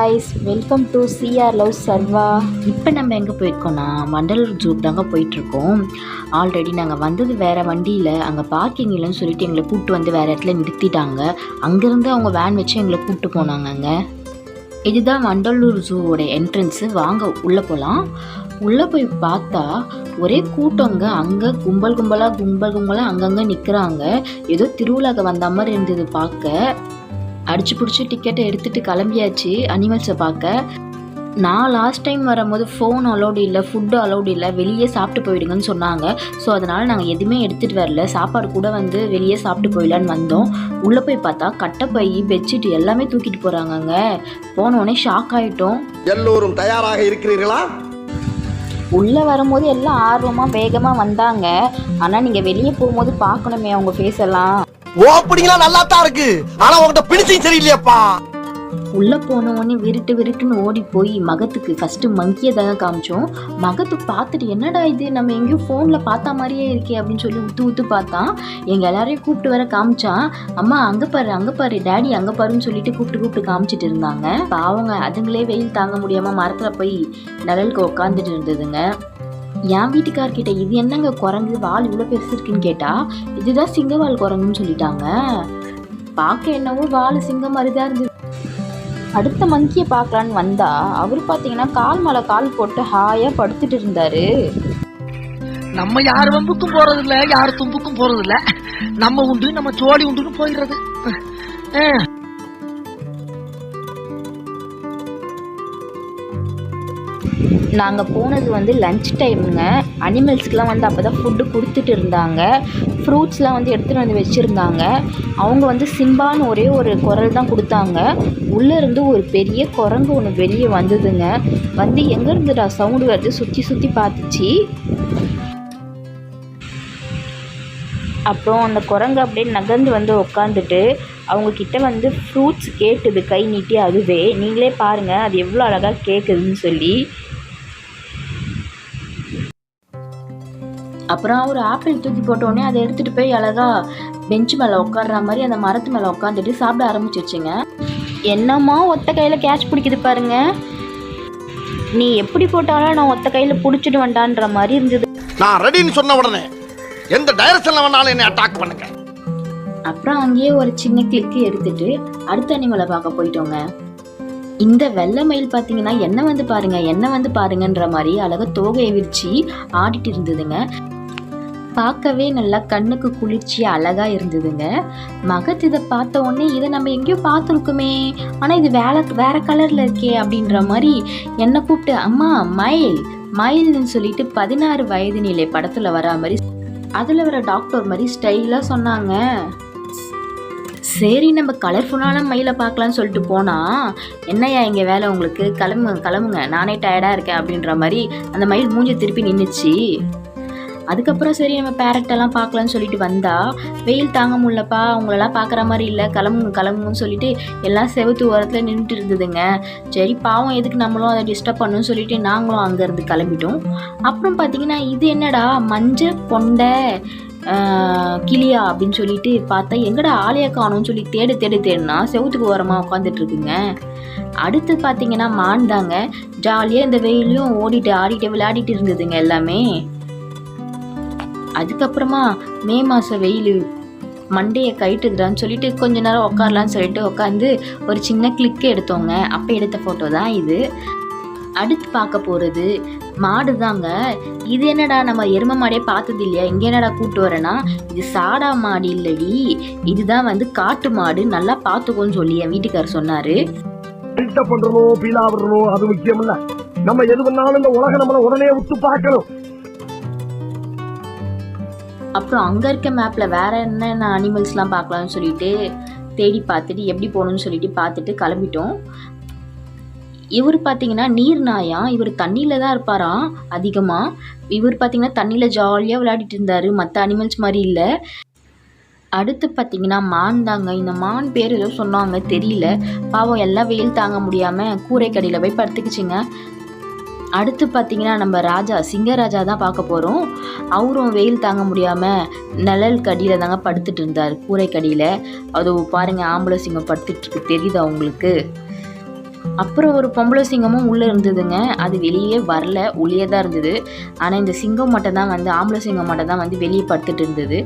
Guys welcome to CR love Sarva இப்போ நம்ம எங்கே போயிருக்கோம்னா மண்டலூர் ஜூக்கு தாங்க போயிட்டுருக்கோம். ஆல்ரெடி நாங்கள் வந்தது வேறு வண்டியில் அங்கே பார்க்கிங் இல்லைன்னு சொல்லிட்டு எங்களை கூப்பிட்டு வந்து வேறு இடத்துல நிறுத்திட்டாங்க. அங்கேருந்து அவங்க வேன் வச்சு எங்களை கூப்பிட்டு போனாங்கங்க. இதுதான் வண்டலூர் ஜூவோட என்ட்ரன்ஸு வாங்க உள்ளே போகலாம் உள்ளே போய் பார்த்தா ஒரே கூட்டங்க. அங்கே கும்பல் கும்பலாக கும்பல் கும்பலாக அங்கங்கே நிற்கிறாங்க ஏதோ திருவிழாக்கு வந்த மாதிரி இருந்தது பார்க்க. அடிச்சு பிடிச்சி டிக்கெட்டை எடுத்துட்டு கிளம்பியாச்சு அனிமல்ஸை பார்க்க. நான் லாஸ்ட் டைம் வரும்போது ஃபோன் அலௌடு இல்லை ஃபுட்டு அலௌடு இல்லை வெளியே சாப்பிட்டு போயிடுங்கன்னு சொன்னாங்க. ஸோ அதனால் நாங்கள் எதுவுமே எடுத்துகிட்டு வரல. சாப்பாடு கூட வந்து வெளியே சாப்பிட்டு போயிடலான்னு வந்தோம். உள்ளே போய் பார்த்தா கட்டைப்பை பெட்ஷீட் எல்லாமே தூக்கிட்டு போகிறாங்கங்க போனோடனே ஷாக் ஆகிட்டோம் எல்லோரும் தயாராக இருக்கிறீர்களா? உள்ளே வரும்போது எல்லாம் ஆர்வமாக வேகமாக வந்தாங்க. ஆனால் நீங்கள் வெளியே போகும்போது பார்க்கணுமே அவங்க ஃபேஸ் எல்லாம். ஓப்பனிங்லாம் நல்லா தான் இருக்கு. ஆனா உங்ககிட்ட பிடிச்சும் சரியில்லையாப்பா. உள்ள போன உடனே விருட்டு விருட்டுன்னு ஓடி போய் மகத்துக்கு ஃபர்ஸ்ட் மங்கியை காமிச்சோம். மகத்து பார்த்துட்டு என்னடா இது? நம்ம எங்கேயோ ஃபோனில் பார்த்தா மாதிரியே இருக்கே அப்படின்னு சொல்லி உத்து ஊத்து பார்த்தான். எங்கள் எல்லாரையும் கூப்பிட்டு வர காமிச்சான். அம்மா அங்கே பாரு அங்கே பாரு டேடி அங்கே பாருன்னு சொல்லிட்டு கூப்பிட்டு கூப்பிட்டு காமிச்சிட்டு இருந்தாங்க. அவங்க அதுங்களே வெயில் தாங்க முடியாமல் மரத்தில் போய் நிழலுக்கு உட்காந்துட்டு இருந்ததுங்க. என் வீட்டுக்கார்கிட்ட இது என்னங்க குரங்கு? வால் இவ்வளோ பெருசு இருக்குன்னு கேட்டால் இதுதான் சிங்கவால் குரங்குன்னு சொல்லிட்டாங்க. பார்க்க என்னவோ வால் சிங்கம் மாதிரி தான் இருந்தது அடுத்த மங்கியை பார்க்கலான்னு வந்தா அவர் பார்த்தீங்கன்னா கால் மேலே கால் போட்டு ஹாயாக படுத்துட்டு இருந்தாரு. நம்ம யார் வம்புக்கும் போறது யார் தும்புக்கும் போறது நம்ம உண்டு நம்ம ஜோடி உண்டுன்னு போயிடுறது. நாங்கள் போனது வந்து லஞ்ச் டைமுங்க அனிமல்ஸ்க்குலாம் வந்து அப்போ தான் ஃபுட்டு கொடுத்துட்டு இருந்தாங்க. ஃப்ரூட்ஸ்லாம் வந்து எடுத்துகிட்டு வந்து வச்சுருந்தாங்க. அவங்க வந்து சிம்பான்னு ஒரே ஒரு குரல் தான் கொடுத்தாங்க. உள்ளேருந்து ஒரு பெரிய குரங்கு ஒன்று வெளியே வந்ததுங்க. வந்து எங்கேருந்துடா சவுண்டு வருது? சுற்றி சுற்றி பார்த்துச்சு. அப்புறம் அந்த குரங்கு அப்படியே நகர்ந்து வந்து உட்காந்துட்டு அவங்க கிட்ட வந்து ஃப்ரூட்ஸ் கேட்டுது கை நீட்டி அதுவே. நீங்களே பாருங்கள் அது எவ்வளோ அழகாக கேட்குதுன்னு சொல்லி. அப்புறம் ஒரு ஆப்பிள் தூக்கி போட்டோடனே அதை எடுத்துகிட்டு போய் அழகாக பெஞ்ச் மேலே உட்கார்ற மாதிரி அந்த மரத்து மேலே உட்காந்துட்டு சாப்பிட ஆரம்பிச்சிருச்சுங்க என்னம்மா ஒத்த கையில் கேட்ச் பிடிக்குது பாருங்க. நீ எப்படி போட்டாலும் நான் ஒத்த கையில் பிடிச்சிட்டு வண்டான்ற மாதிரி இருந்தது. நான் ரெடின்னு சொன்ன உடனே எந்த டைரக்ஷன்ல வேணாலும் என்னை அட்டாக் பண்ணுங்க. அப்புறம் அங்கேயே ஒரு சின்ன கிளிக்கு எடுத்துட்டு அடுத்த அனிமலை பார்க்க போயிட்டோங்க. இந்த வெள்ளை மயில் பார்த்தீங்கன்னா என்ன வந்து பாருங்க என்ன வந்து பாருங்கன்ற மாதிரி அழகாக தோகையை விரிச்சு ஆடிட்டு இருந்ததுங்க. பார்க்கவே நல்லா கண்ணுக்கு குளிர்ச்சி அழகாக இருந்ததுங்க. மகத் இதை பார்த்த உடனே இதை நம்ம எங்கேயோ பார்த்துருக்குமே ஆனால் இது வேற வேற கலரில் இருக்கே அப்படின்ற மாதிரி என்னை கூப்பிட்டு அம்மா மயில் மயில்னு சொல்லிட்டு பதினாறு வயது நிலை படத்தில் வரா மாதிரி அதில் வர டாக்டர் மாதிரி ஸ்டைலாக சொன்னாங்க. சரி நம்ம கலர்ஃபுல்லான மயிலை பார்க்கலான்னு சொல்லிட்டு போனால் என்னய்யா இங்கே வேலை உங்களுக்கு? கிளம்புங்க கிளம்புங்க. நானே டயர்டாக இருக்கேன் அப்படின்ற மாதிரி அந்த மயில் மூஞ்சி திருப்பி நின்றுச்சு அதுக்கப்புறம் சரி நம்ம பேரட்டெல்லாம் பார்க்கலான்னு சொல்லிட்டு வந்தால் வெயில் தாங்க முடியலப்பா. அவங்களெல்லாம் பார்க்குற மாதிரி இல்லை. கிளம்புங்க கிளம்புங்கன்னு சொல்லிட்டு எல்லாம் செவுத்து ஓரத்தில் நின்றுட்டு இருந்ததுங்க. சரி பாவம் எதுக்கு நம்மளும் அதை டிஸ்டர்ப் பண்ணணும்னு சொல்லிட்டு நாங்களும் அங்கேருந்து கிளம்பிட்டோம். அப்புறம் பார்த்தீங்கன்னா இது என்னடா? மஞ்சள் கொண்டை கிளியா அப்படின்னு சொல்லிட்டு பார்த்தா எங்கடா ஆளையா காணோம்னு சொல்லி தேடு தேடு தேடுனா செவத்துக்கு ஓரமாக உட்காந்துட்டு இருக்குங்க. அடுத்து பார்த்தீங்கன்னா மான் தாங்க. ஜாலியாக இந்த வெயிலையும் ஓடிட்டு ஆடிட்டு விளையாடிட்டு இருந்ததுங்க எல்லாமே. அதுக்கப்புறமா மே மாதம் வெயில் மண்டையை கயிட்டுதுடான்னு சொல்லிட்டு கொஞ்ச நேரம் உட்காரலான்னு சொல்லிட்டு உட்காந்து ஒரு சின்ன கிளிக்கு எடுத்தோங்க. அப்போ எடுத்த ஃபோட்டோ தான் இது. அடுத்து பார்க்க போகிறது மாடு தாங்க இது என்னடா நம்ம எரும மாடே பார்த்தது இல்லையா? இங்கே என்னடா கூட்டு வரேன்னா இது சாடா மாடு இல்லடி. இதுதான் வந்து காட்டு மாடு. நல்லா பார்த்துக்கோன்னு சொல்லி என் வீட்டுக்காரர் சொன்னார். பண்றணும் பீலா விடணும் அது முக்கியம் இல்ல நம்ம எது பண்ணாலும் இந்த உலகம் நம்மள உடனே விட்டு பார்க்கணும். அப்புறம் அங்கே இருக்க மேப்பில் வேற என்னென்ன அனிமல்ஸ்லாம் பார்க்கலாம்னு சொல்லிட்டு தேடி பார்த்துட்டு எப்படி போகணும்னு சொல்லிட்டு பார்த்துட்டு கிளம்பிட்டோம். இவர் பார்த்தீங்கன்னா நீர் நாயா? இவர் தண்ணியில் தான் இருப்பாரா? அதிகமாக இவர் பார்த்தீங்கன்னா தண்ணியில் ஜாலியாக விளையாடிட்டு இருந்தார். மற்ற அனிமல்ஸ் மாதிரி இல்லை. அடுத்து பார்த்தீங்கன்னா மான் தாங்க. இந்த மான் பேர் ஏதோ சொன்னாங்க தெரியல. பாவம் எல்லாம் வெயில் தாங்க முடியாமல் கூரைக்கடியில் போய் படுத்துக்கிச்சிங்க. அடுத்து பார்த்தீங்கன்னா நம்ம ராஜா சிங்கராஜா தான் பார்க்க போகிறோம் அவரும் வெயில் தாங்க முடியாமல் நிழல் கடியில் தாங்க படுத்துட்டு இருந்தார் கூரைக்கடியில். அது பாருங்கள் ஆம்பளை சிங்கம் படுத்துட்டு இருக்கு. தெரியுதா உங்களுக்கு? அப்புறம் ஒரு பொம்பளை சிங்கமும் உள்ளே இருந்ததுங்க. அது வெளியே வரல உள்ளே தான் இருந்தது. ஆனால் இந்த சிங்கம் மட்டும் தான் வந்து ஆம்பளை சிங்கம் மட்டும் தான் வந்து வெளியே படுத்துட்டு இருந்தது.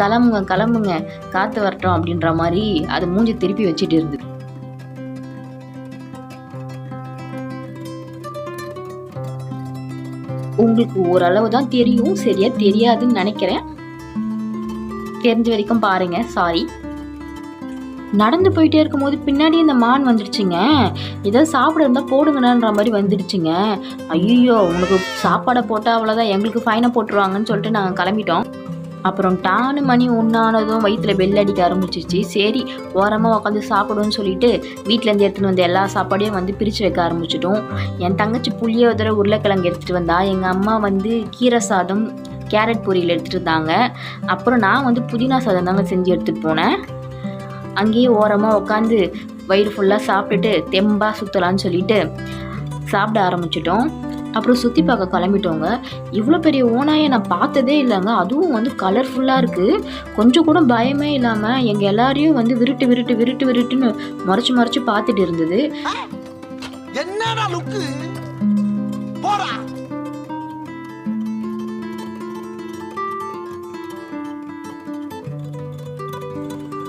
கிளம்புங்க கிளம்புங்க காற்று வரட்டும் அப்படின்ற மாதிரி அது மூஞ்சி திருப்பி வச்சுட்டு இருந்தது. உங்களுக்கு ஓரளவு தான் தெரியும். சரியா தெரியாதுன்னு நினைக்கிறேன். தெரிஞ்ச வரைக்கும் பாருங்க. சாரி நடந்து போயிட்டே இருக்கும்போது பின்னாடி இந்த மான் வந்துடுச்சுங்க ஏதோ சாப்பிட இருந்தால் போடுங்கண்ணன்ற மாதிரி வந்துடுச்சுங்க ஐயோ உனக்கு சாப்பாடை போட்டால் அவ்வளோதான் எங்களுக்கு ஃபைனை போட்டுருவாங்கன்னு சொல்லிட்டு நாங்கள் கிளம்பிட்டோம். அப்புறம் டானு மணி ஒன்றானதும் வயிற்றுல பெல் அடிக்க ஆரம்பிச்சிச்சு சரி ஓரமாக உட்காந்து சாப்பிடுன்னு சொல்லிட்டு வீட்டிலேருந்து எடுத்துகிட்டு வந்த எல்லா சாப்பாடையும் வந்து பிரித்து வைக்க ஆரம்பிச்சிட்டோம். என் தங்கச்சி புளியோதரை உருளைக்கிழங்கு எடுத்துகிட்டு வந்தா எங்கள் அம்மா வந்து கீரை சாதம் கேரட் பொரியல் எடுத்துகிட்டு இருந்தாங்க. அப்புறம் நான் வந்து புதினா சாதம் தாங்க செஞ்சு எடுத்துகிட்டு போனேன். அங்கேயே ஓரமாக உட்காந்து வயிறு ஃபுல்லாக சாப்பிட்டுட்டு தெம்பாக சுற்றலான்னு சொல்லிட்டு சாப்பிட ஆரம்பிச்சிட்டோம். அப்புறம் சுற்றி பார்க்க கிளம்பிட்டோங்க. இவ்வளோ பெரிய ஓனாயை நான் பார்த்ததே இல்லைங்க. அதுவும் வந்து கலர்ஃபுல்லாக இருக்குது கொஞ்சம் கூட பயமே இல்லாமல் எங்கள் எல்லாரையும் வந்து விருட்டு விருட்டு விருட்டு விருட்டுன்னு மறைச்சு மறைச்சு பார்த்துட்டு இருந்தது. என்னடா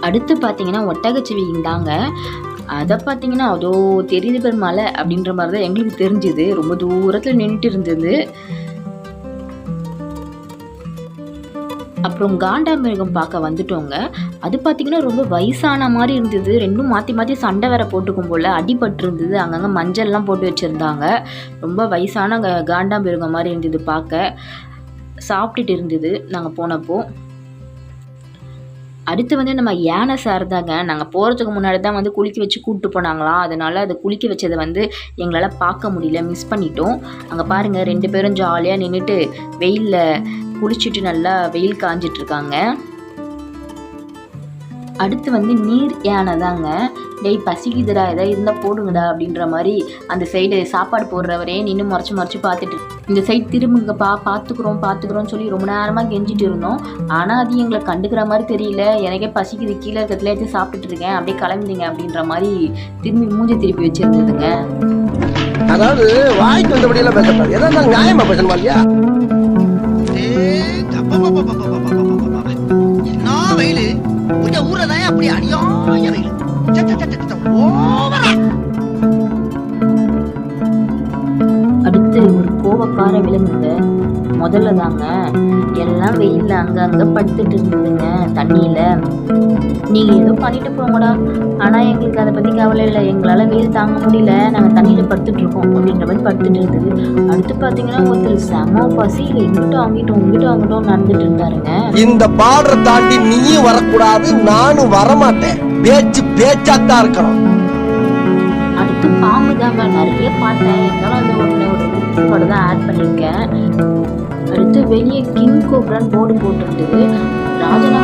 அடுத்து பார்த்தீங்கன்னா ஒட்டகச்சிவிங்க தாங்க அதை பார்த்தீங்கன்னா அதோ தெரியுது பேர் மலை அப்படின்ற மாதிரி தான் எங்களுக்கு தெரிஞ்சுது. ரொம்ப தூரத்தில் நின்றுட்டு இருந்தது. அப்புறம் காண்டாமிருகம் பார்க்க வந்துட்டோங்க. அது பார்த்தீங்கன்னா ரொம்ப வயசான மாதிரி இருந்தது. ரெண்டும் மாற்றி மாற்றி சண்டை வேற போட்டுக்கும் போல் அடிபட்டு இருந்தது அங்கங்கே மஞ்சள்லாம் போட்டு வச்சுருந்தாங்க. ரொம்ப வயசான க- காண்டாமிருகம் மாதிரி இருந்தது பார்க்க. சாப்பிட்டுட்டு இருந்தது நாங்கள் போனப்போ. அடுத்து வந்து நம்ம யானை சார் தாங்க. நாங்கள் போகிறதுக்கு முன்னாடி தான் வந்து குளிக்க வச்சு கூப்பிட்டு போனாங்களாம். அதனால் அதை குளிக்க வச்சதை வந்து எங்களால் பார்க்க முடியல. மிஸ் பண்ணிட்டோம். அங்கே பாருங்கள் ரெண்டு பேரும் ஜாலியாக நின்றுட்டு வெயிலில் குளிச்சுட்டு நல்லா வெயில் காஞ்சிட்ருக்காங்க இருக்காங்க. அடுத்து வந்து நீர் யானை தாங்க டேய் பசிக்குதுடா ஏதாவது இருந்தால் போடுங்கடா அப்படின்ற மாதிரி அந்த சைடு சாப்பாடு போடுறவரே நின்று முறைச்சி முறைச்சி பார்த்துட்டு இந்த சைடு திரும்புங்கப்பா பார்த்துக்குறோம் பார்த்துக்குறோம்னு சொல்லி ரொம்ப நேரமாக கெஞ்சிட்டு இருந்தோம். ஆனால் அது எங்களை கண்டுக்கிற மாதிரி தெரியல. எனக்கே பசிக்குது கீழே இருக்கிறதுல எடுத்து சாப்பிட்டுட்டு இருக்கேன். அப்படியே கிளம்பிடுங்க அப்படின்ற மாதிரி திரும்பி மூஞ்சி திருப்பி வச்சிருந்ததுங்க. அதாவது வாய்க்கு வந்தபடியெல்லாம் பேசப்படாது இருந்தாலும் நியாயமா பேசணுமா இல்லையா? உங்க ஊர்ல தான் அப்படி அநியாய அடுத்து ஒரு கோபக்கார விலங்குங்க. முதல்ல தாங்க எல்லாம் வெயில்ல அங்கங்கே படுத்துட்டு இருந்ததுங்க தண்ணியில். நீங்க ஏதோ பண்ணிட்டு போங்கடா. ஆனா எங்களுக்கு அதை பத்தி கவலை இல்லை. எங்களால் வெயில் தாங்க முடியல. நாங்க தண்ணியில் படுத்துட்டு இருக்கோம் அப்படின்ற மாதிரி படுத்துட்டு இருந்தது அடுத்து பார்த்தீங்கன்னா ஒருத்தர் செம பசியில் இங்கிட்டும் அங்கிட்டும் இங்கிட்டும் அங்கிட்டும் நடந்துட்டு இருந்தாருங்க இந்த பார்டரை தாண்டி நீயும் வரக்கூடாது நானும் வரமாட்டேன். பேச்சு பேச்சாத்தான் இருக்கணும். அடுத்து பாம்பு தாங்க நிறைய பார்த்தேன். இருந்தாலும் அந்த ஒன்று ஒரு கூட தான் ஆட் பண்ணியிருக்கேன். அடுத்து வெளியே கிங் கோப்ரான் போர்டு போட்டிருந்தது. முதல்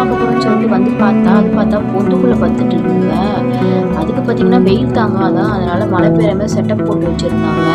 பார்க்க போகிறோம்னு சொல்லிட்டு வந்து பார்த்தா அது பார்த்தா பொந்துக்குள்ளே பத்துட்டு இருக்குங்க. அதுக்கு பார்த்தீங்கன்னா வெயில் தாங்காதான் அதனால் மழை பெய்யாம செட்டப் போட்டு வச்சுருந்தாங்க.